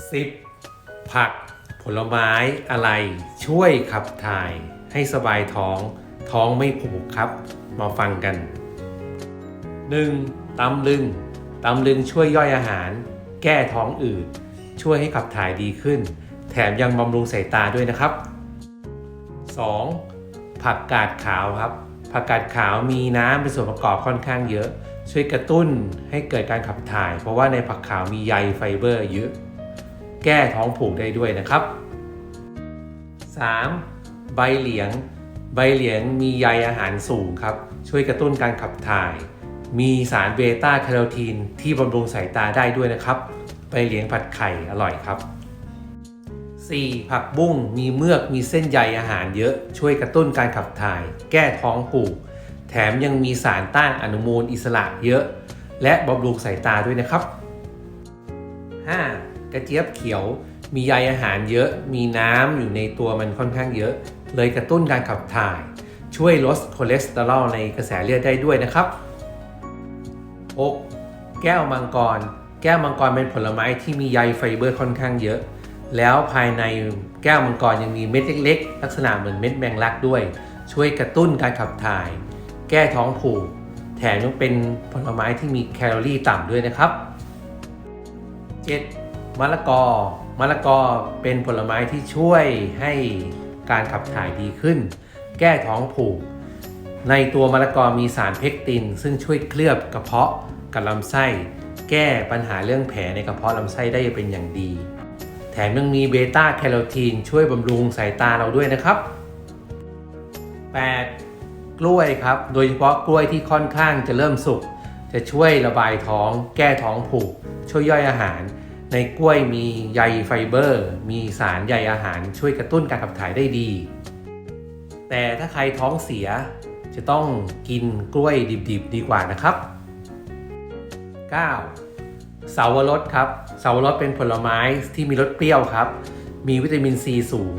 10. ผัก ผลไม้อะไร ช่วยขับถ่าย ให้สบายท้อง ท้องไม่ผูกครับ มาฟังกัน 1. ตำลึงตำลึงช่วยย่อยอาหาร แก้ท้องอืด ช่วยให้ขับถ่ายดีขึ้น แถมยังบำรุงสายตาด้วยนะครับ 2. ผักกาดขาวครับ ผักกาดขาวมีน้ำเป็นส่วนประกอบค่อนข้างเยอะ ช่วยกระตุ้นให้เกิดการขับถ่าย เพราะว่าในผักขาวมีใยไฟเบอร์เยอะ แก้ท้องผูกได้ด้วยนะครับ 3. ใบเหลียง ใบเหลียงมีใยอาหารสูงครับ ช่วยกระตุ้นการขับถ่าย มีสารเบต้าแคโรทีนที่บำรุงสายตาได้ด้วยนะครับ ใบเหลียงผัดไข่อร่อยครับ 4. ผักบุ้งมีเมือกมีเส้นใยอาหารเยอะช่วยกระตุ้นการขับถ่าย แก้ท้องผูก แถมยังมีสารต้านอนุมูลอิสระเยอะ และบำรุงสายตาด้วยนะครับ 5. กระเจี๊ยบเขียวมีใยอาหารเยอะ มีน้ำอยู่ในตัวมันค่อนข้างเยอะ เลยกระตุ้นการขับถ่าย ช่วยลดคอเลสเตอรอลในกระแสเลือดได้ด้วยนะครับ 6. แก้วมังกร แก้วมังกรเป็นผลไม้ที่มีใยไฟเบอร์ค่อนข้างเยอะ แล้วภายในแก้วมังกรยังมีเม็ดเล็กๆ ลักษณะเหมือนเม็ดแมงลักด้วย ช่วยกระตุ้นการขับถ่าย แก้ท้องผูก แถมยังเป็นผลไม้ที่มีแคลอรี่ต่ำด้วยนะครับ 7. มะละกอ มะละกอเป็นผลไม้ที่ช่วยให้การขับถ่ายดีขึ้น แก้ท้องผูก ในตัวมะละกอมีสารเพกติน ซึ่งช่วยเคลือบกระเพาะกับลำไส้ แก้ปัญหาเรื่องแผลในกระเพาะลำไส้ได้เป็นอย่างดี แถมยังมีเบต้าแคโรทีนช่วยบำรุงสายตาเราด้วยนะครับ 8. กล้วยครับ โดยเฉพาะกล้วยที่ค่อนข้างจะเริ่มสุก จะช่วยระบายท้อง แก้ท้องผูก ช่วยย่อยอาหาร ในกล้วยมีใยไฟเบอร์ มีสารใยอาหารช่วยกระตุ้นการขับถ่ายได้ดี แต่ถ้าใครท้องเสียจะต้องกินกล้วยดิบๆดีกว่านะครับ 9. เสาวรสครับเสาวรสเป็นผลไม้ที่มีรสเปรี้ยวครับ มีวิตามินซีสูง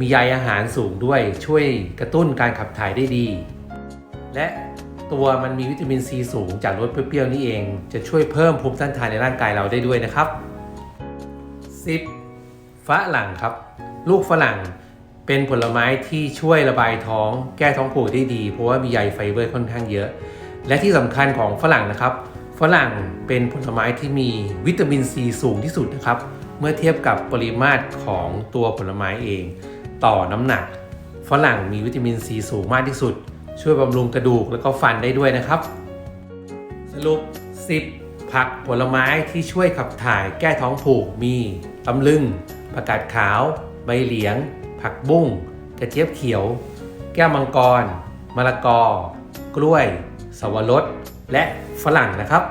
มีใยอาหารสูงด้วย ช่วยกระตุ้นการขับถ่ายได้ดี และตัวมันมีวิตามินซีสูงจากรสเปรี้ยวๆนี่เอง จะช่วยเพิ่มภูมิต้านทานในร่างกายเราได้ด้วยนะครับ 10. ฝรั่งครับ ลูกฝรั่งเป็นผลไม้ที่ช่วยระบายท้อง แก้ท้องผูกได้ดี เพราะว่ามีใยไฟเบอร์ค่อนข้างเยอะ และที่สำคัญของฝรั่งนะครับ ฝรั่งเป็นผลไม้ที่มีวิตามินซีสูงที่สุดนะครับ เมื่อเทียบกับปริมาตรของตัวผลไม้เอง ต่อน้ำหนัก ฝรั่งมีวิตามินซีสูงมากที่สุด ช่วยบำรุงกระดูกและก็ฟันได้ด้วยนะครับ สรุป 10 ผักผลไม้ที่ช่วยขับถ่ายแก้ท้องผูกมีตำลึงผักกาดขาว ใบเหลียง ผักบุ้ง กระเจี๊ยบเขียว แก้วมังกร มะละกอ กล้วย สวรสและฝรั่งนะครับ